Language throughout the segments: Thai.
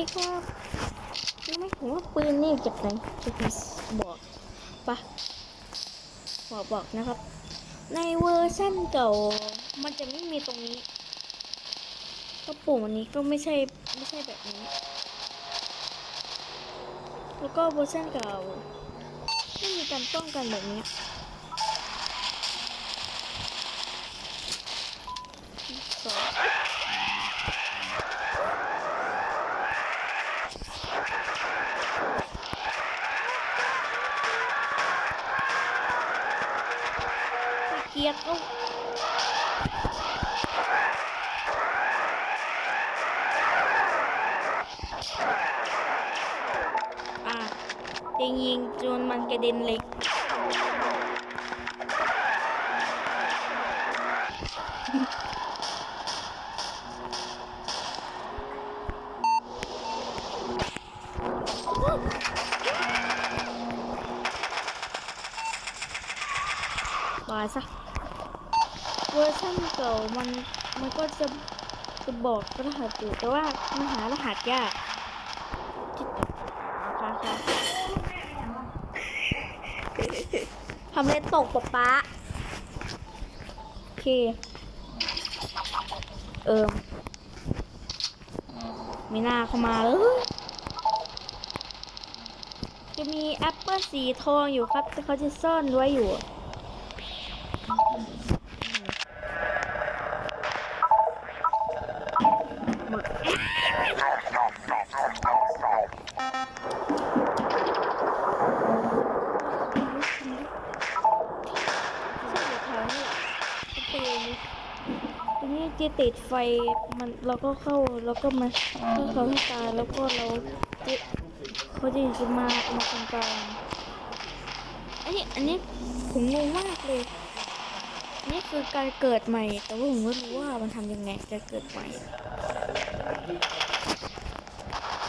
ดีครับรู้ไหมผมว่าปืนนี่จากไหนจะมีบอกปะบอกบอกนะครับ ในเวอร์ชันเก่า มันจะไม่มีตรงนี้กระปุ่มอันนี้ก็ไม่ใช่ไม่ใช่แบบนี้ แล้วก็เวอร์ชันเก่าไม่มีการป้องกันแบบนี้สอง กียร์ก็อะยิงยิงจนมันกระเด็นเล็ก อร์ชันเก่ามันมันก็จะจะบอกรหัสอยู่แต่ว่ามันหารหัสยากจิ๊ดค่ะค่ะทำเล่นตกปะป๊าโอเค เอิมมีหน้าเข้ามาเลยจะมีแอปเปิลสีทองอยู่ครับ แต่เขาจะซ่อนไว้อยู่ ทีนี้จะติดไฟมันเราก็เข้าแล้วก็มาเข้าเขาให้ตายแล้วก็เราจะเขาจะจะมามาตรงกางอันนี้อันนี้ผมงงมากเลยนี่คือการเกิดใหม่ แต่ว่าผมไม่รู้ว่ามันทำยังไงการเกิดใหม่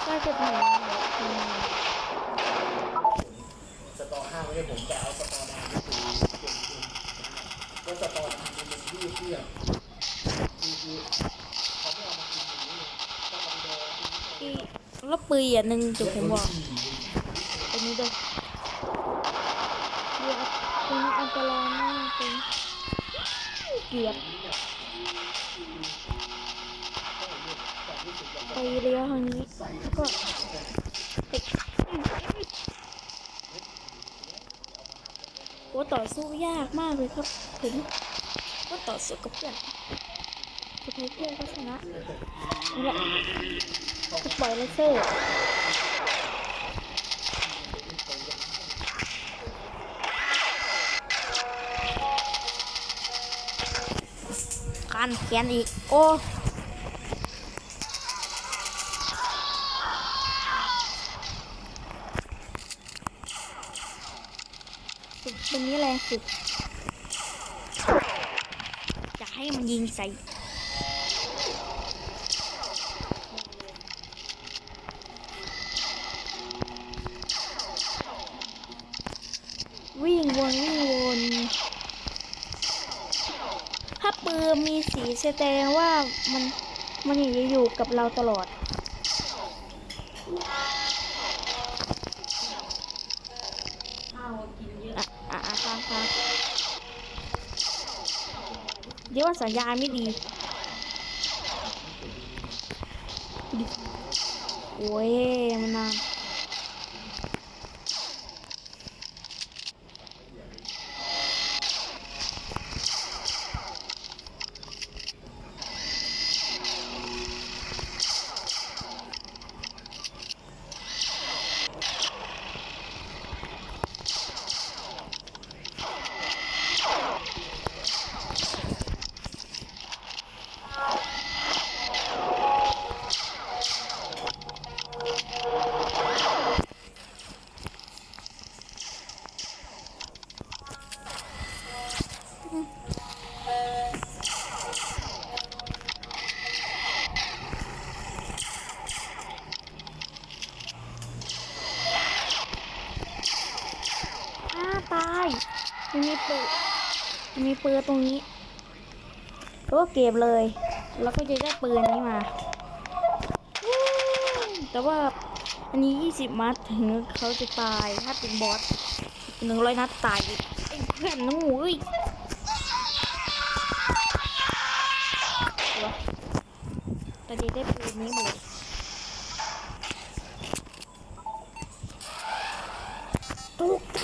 การเกิดใหม่มันแบบทำยังไงสตอห้าไม่ได้ผมจะเอาสตอดำนี่คือเก่งจริงก็สตอดำเป็นยืดเยื้อ ยืดเยื้อเขาไม่เอามากินอย่างนี้ก็ต้องโดนที่แล้วปืนอะหนึ่งจุดผมบอกตรงนี้ด้วยเดี๋ยวตรงนี้อันตรายมากจริงเกือบไปเลี้ยวทางนี้แล้วก็ติดโอ้ต่อสู้ยากมากเลยครับผมก็ต่อสู้กับเพื่อน สุดท้เพื่อนก็ชนะนี่แหละสปอยเลเซอร์การเขียนอีก โอ้ฝึกตรงนี้แรงสุดจะให้มันยิงใส่ วิ่งวนวิ่งวนถ้าปืนมีสีแสดงว่ามันมันอยู่อยู่กับเราตลอด อะอะอะฟังฟังเดี๋ยวว่าสัญญาณไม่ดีโอ้ยมันนาน ปืนตรงนี้ก็เก็บเลย แล้วก็จะได้ปืนนี้มา แต่ว่าอันนี้ 20 มัดถึงเขาจะตายถ้าเป็นบอสหนึ่งร้อยนัดตายอีกไอ้เพื่อนน้องหมูอ้ยตัวตอนนี้ได้ปืนนี้หมาเลยตกใจ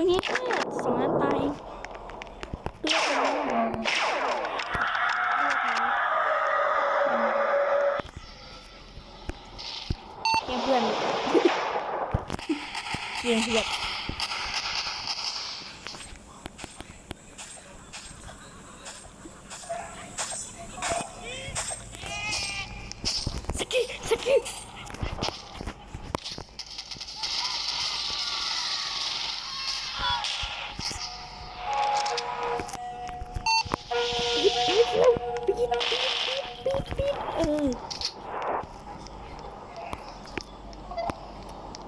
ตัวนี้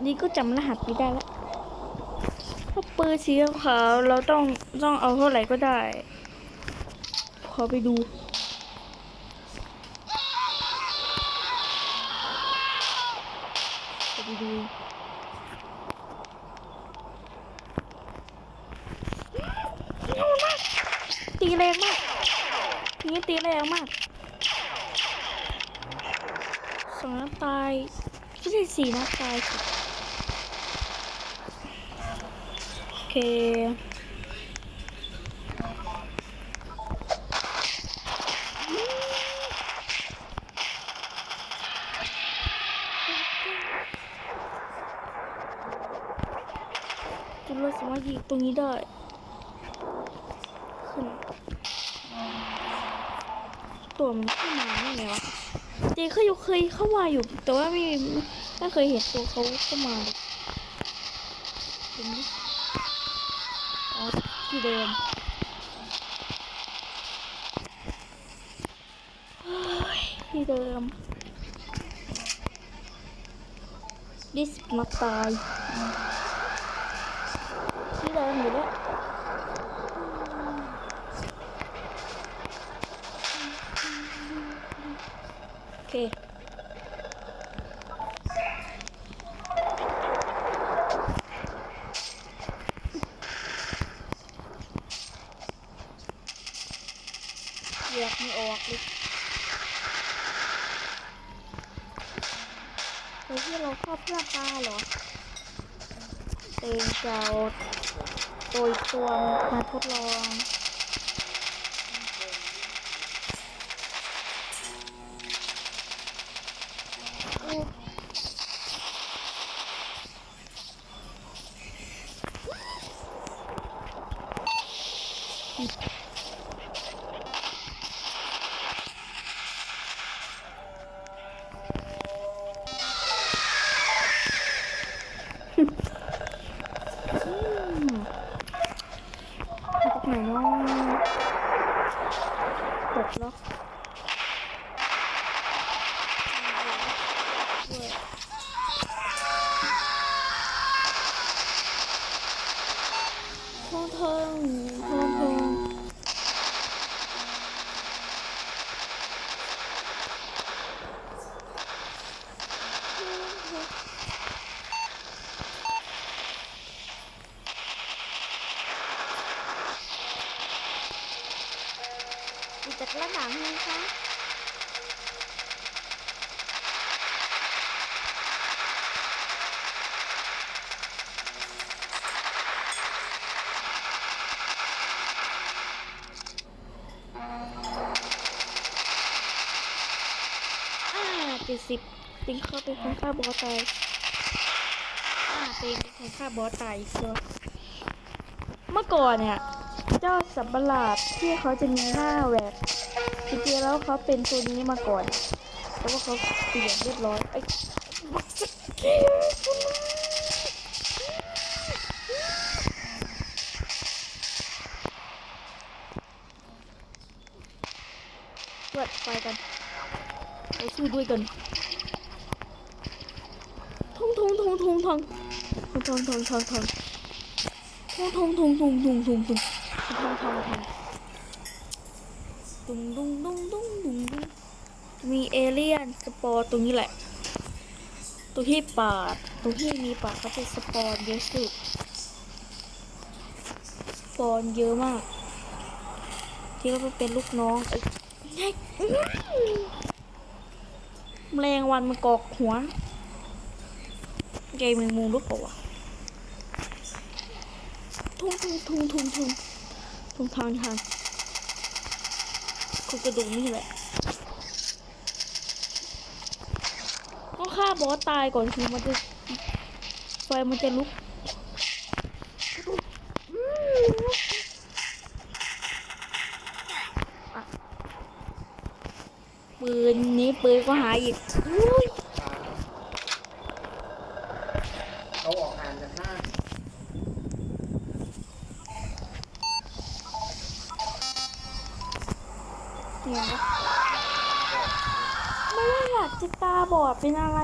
นี่ก็จำรหัสไม่ได้แล้วถ้าปืนสีขาวเราต้องต้องเอาเท่าไหร่ก็ได้ ขอไปดูขอไปดูตีแรงมากทีนี้ตีแรงมาก สองนัดตายไม่ใช่สี่นัดตายค่ะโอเคจุดเราสามารถยิงตรงนี้ได้ขึ้นตัวมันเข้ามาได้ไงวะ เจเคยเคยเข้ามาอยู่ แต่ว่าไม่ไม่เคยเห็นตัวเขาเข้ามาเห็นอ๋อที่เดิมที่เดิม ดิสมาตายที่เดิมอยู่แล้ว อเคแยกไม่ออกเลยเฮ้ยที่เราครอบเพื่อปลาเหรอเตงจะเอาโดยตัวมาทดลอง อีกจากด้านหลังเลยคะอ่าเจ็ดสิบติงเข้าไปคนฆ่าบอสตายอ่าติงเป็นคนฆ่าบอสตายอีกตัวเมื่อก่อนเนี่ย เจ้าสับประหลาดที่เขาจะมีหน้าแหวกจริงๆแล้วเขาเป็นตัวนี้มาก่อนแต่ว่าเขาเปลี่ยนเรียบร้อยไอ้เปิดไฟกันไปสู้ด้วยกันทงทงทงทงทงทงทงทงทงทงทงทงทงทงทงทง ทงทงทงทงดุงดุงดุงดุงดุงดุงมีเอเลี่ยนสปอร์ตรงนี้แหละตรงที่ปาดตรงที่มีปาดเขาจะสปอนเยอะสุดสปอนเยอะมาก ที่เราเป็นลูกน้องแมลงวันมันกอกหัวเกมมึงมุงลูกเปล่าวะทุ่งทุ่งทุ่งทุ่งทุ่ง ทุ่งทางทางกูกระดูกนี่แหละต้องฆ่าบอสตายก่อนคือมันจะไฟมันจะลุกปืนนี้ปืนก็หายอีก อบเป็นอะไร